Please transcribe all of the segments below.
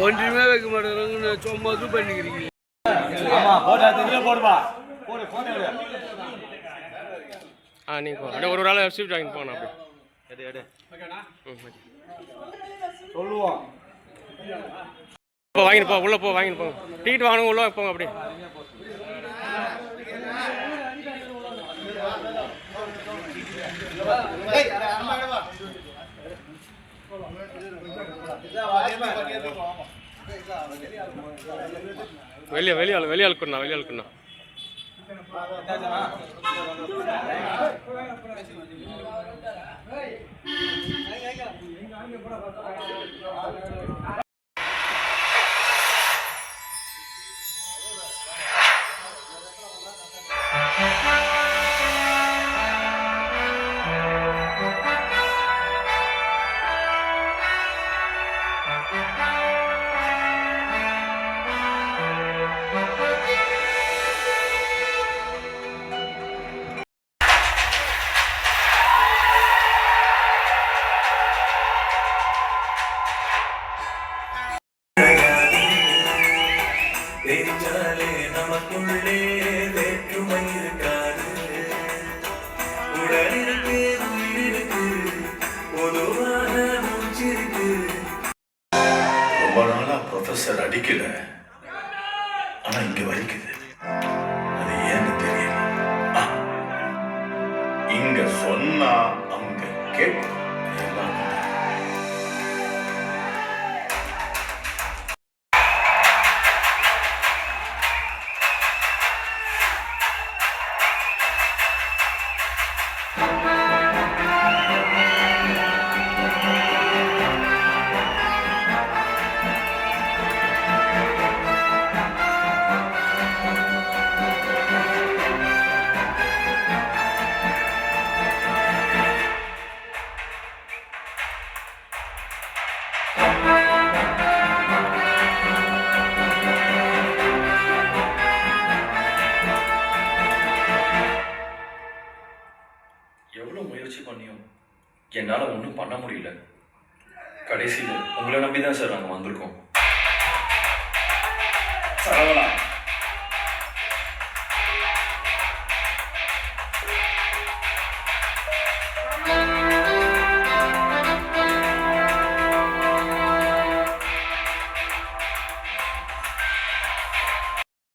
ஒன்றுமே வைக்க மாட்டேங்கிறாங்க சும்மா இது பண்ணிக்கிறீங்க ஆமா போட்டா தெரியல போடு போட்டு ஆ போ அப்படியே. ஒரு ஒரு ஆள் ஷிஃப்ட் வாங்கி போகணும் அப்படி எடு எடு சொல்லுவோம் போ. வாங்கிட்டு போ உள்ளே போ வாங்கிட்டு போங்க டிக்கெட் வாங்கணும் உள்ளே போங்க அப்படியே வெளியே வெளியே ஆள் வெளியே ஆளுக்குண்ணா வெளியே ஆளுக்குண்ணா தெரிஞ்சாலே நமக்குள்ளே வேற்றுமை இருக்காது. உடலிருக்கு உயிருக்கு பொதுவான மூச்சிருக்கு. ரொம்ப நாளா ப்ரொஃபஸர் அடிக்கல. ஆனா இங்க வலிக்குது. அது ஏன்னு தெரியல. இங்க சொன்னா அங்க கேட்கும். எவ்வளோ முயற்சி பண்ணியும் என்னால் ஒன்றும் பண்ண முடியல. கடைசியில் உங்களை நம்பி தான் சார் நாங்கள் வந்திருக்கோம். சரவணா.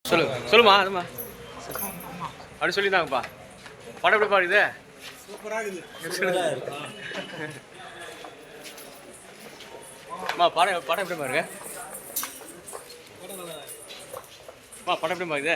சொல்லு சொல்லுமா அதுமா அப்படி சொல்லியிருந்தாங்கப்பா. படம் எப்படி பாடுது அம்மா படம் படம் எப்படி பாருங்க அம்மா படம் எப்படி பாருது